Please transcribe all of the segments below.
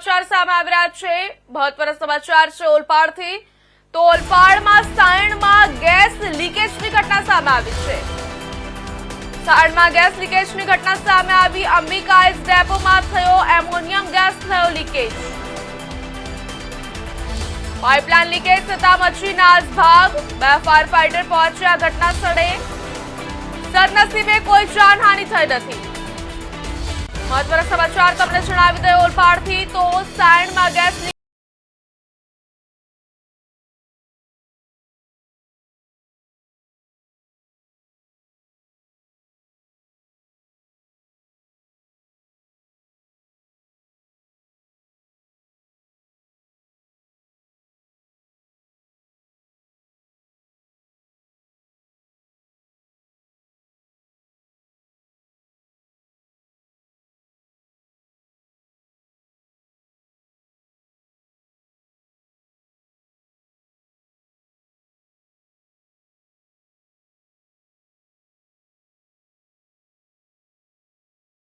સમાચાર સામે આવી રહ્યા છે. મહત્વના સમાચાર છે ઓલપાડથી. તો ઓલપાડમાં સાયણમાં ગેસ લીકેજની ઘટના સામે આવી છે. સાયણમાં ગેસ લીકેજની ઘટના સામે આવી. અંબિકા આઈસ ડેપોમાં થયો એમોનિયમ ગેસ થયો લીકેજ. પાઇપલાઇન લીકેજ થતા મચી નાસભાગ. બે ફાયર ફાઈટર પહોંચ્યા ઘટના સ્થળે સદનસીબે કોઈ જાનહાનિ થઈ નથી. મહત્વના સમાચાર તમને જણાવી દઈએ ઓલપાડથી તો સાયણમાં ગેસ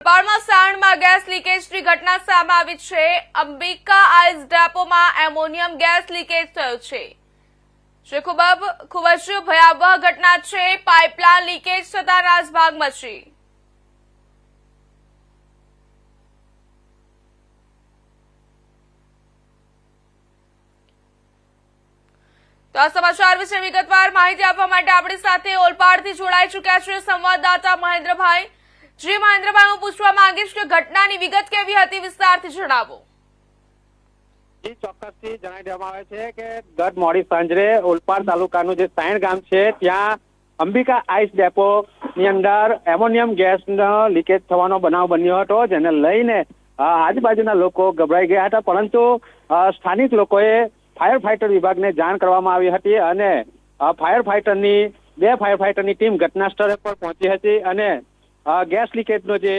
લીક સાણમાં ગેસ લીકેજની ઘટના સામે આવી છે. અંબિકા આઈસ ડેપોમાં એમોનિયમ ગેસ લીકેજ થયો છે. જે ખૂબ ખૂબ જ ભયાવહ ઘટના છે. પાઇપલાઇન લીકેજ થતા રાજભાગ મચી. તો આ સમાચાર વિશે વિગતવાર માહિતી આપવા માટે આપણી સાથે ઓલપાડથી જોડાઈ ચૂક્યા છે સંવાદદાતા મહેન્દ્રભાઈ. જી મહેન્દ્રભાઈ હું પૂછવા માંગીશ કે ઘટનાની વિગત કેવી હતી વિસ્તારથી જણાવો. જી, ચોક્કસથી જણાવી દેવામાં આવે છે કે ગત મોડી સાંજે ઓલપાડ તાલુકાનું જે સાયણ ગામ છે, ત્યાં અંબિકા આઈસ ડેપો ની અંદર એમોનિયમ ગેસ લીકેજ થવાનો બનાવ બન્યો હતો, જેને લઈને આજુબાજુના લોકો ગભરાઈ ગયા હતા, પરંતુ સ્થાનિક લોકોએ ફાયર ફાઈટર વિભાગને જાણ કરવામાં આવી હતી અને ફાયર ફાઈટરની, બે ફાયર ફાઈટરની ટીમ ઘટના સ્થળે પર પહોંચી હતી અને ગેસ લીકેજનો જે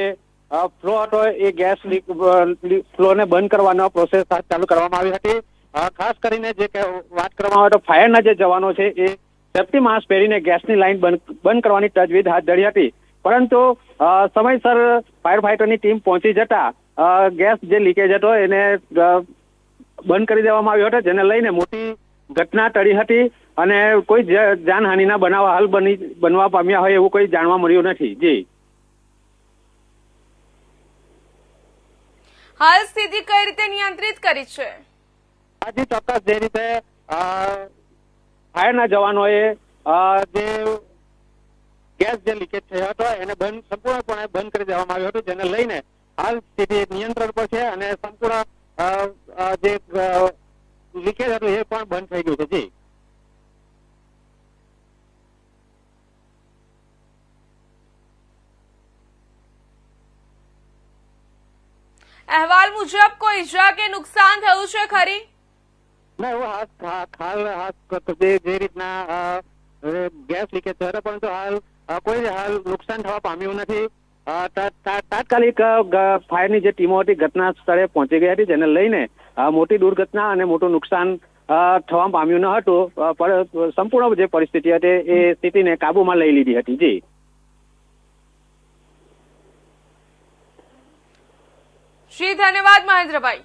ફ્લો હતો એ ગેસ લીક ફ્લોને બંધ કરવાનો પ્રોસેસ ચાલુ કરવામાં આવી હતી. ખાસ કરીને જે વાત કરવામાં આવે તો ફાયરના જે જવાનો છે એ સેફ્ટી માસ્ક પહેરીને ગેસની લાઈન બંધ કરવાની તજવીજ હાથ ધરી હતી. પરંતુ સમયસર ફાયર ફાઈટરની ટીમ પહોંચી જતા ગેસ જે લીકેજ હતો એને બંધ કરી દેવામાં આવ્યો હતો, જેને લઈને મોટી ઘટના ટળી હતી અને કોઈ જાનહાનિના બનાવ હાલ બની, બનવા પામ્યા હોય એવું કોઈ જાણવા મળ્યું નથી. જી. હાલ સ્થિતિ કઈ રીતે નિયંત્રિત કરી છે? આજે ચોક્કસ જે રીતે ફાયરના જવાનોએ જે ગેસ જે લીકેજ થયો હતો, એને બંધ, સંપૂર્ણપણે બંધ કરી દેવામાં આવ્યો હતો, જેને લઈને હાલ સ્થિતિ નિયંત્રણ પર છે અને સંપૂર્ણ જે લીકેજ હતું એ પણ બંધ થઈ ગયું છે. જી. અહેવાલ મુજબ કોઈ ઈજા કે નુકસાન થયું છે ખરી? ના એવું હાથ ખાલ, હાથ જે રીતના ગેસ લીકેજ થયો હતો, પરંતુ હાલ કોઈ હાલ નુકસાન થવા પામ્યું નથી. તાત્કાલિક ફાયરની જે ટીમો હતી, ઘટના સ્થળે પહોંચી ગઈ હતી, જેને લઈને મોટી દુર્ઘટના અને મોટું નુકસાન થવા પામ્યું ન હતું પણ સંપૂર્ણ જે પરિસ્થિતિ હતી, એ સ્થિતિને કાબુમાં લઈ લીધી હતી. જી. જી ધન્યવાદ મહેન્દ્રભાઈ.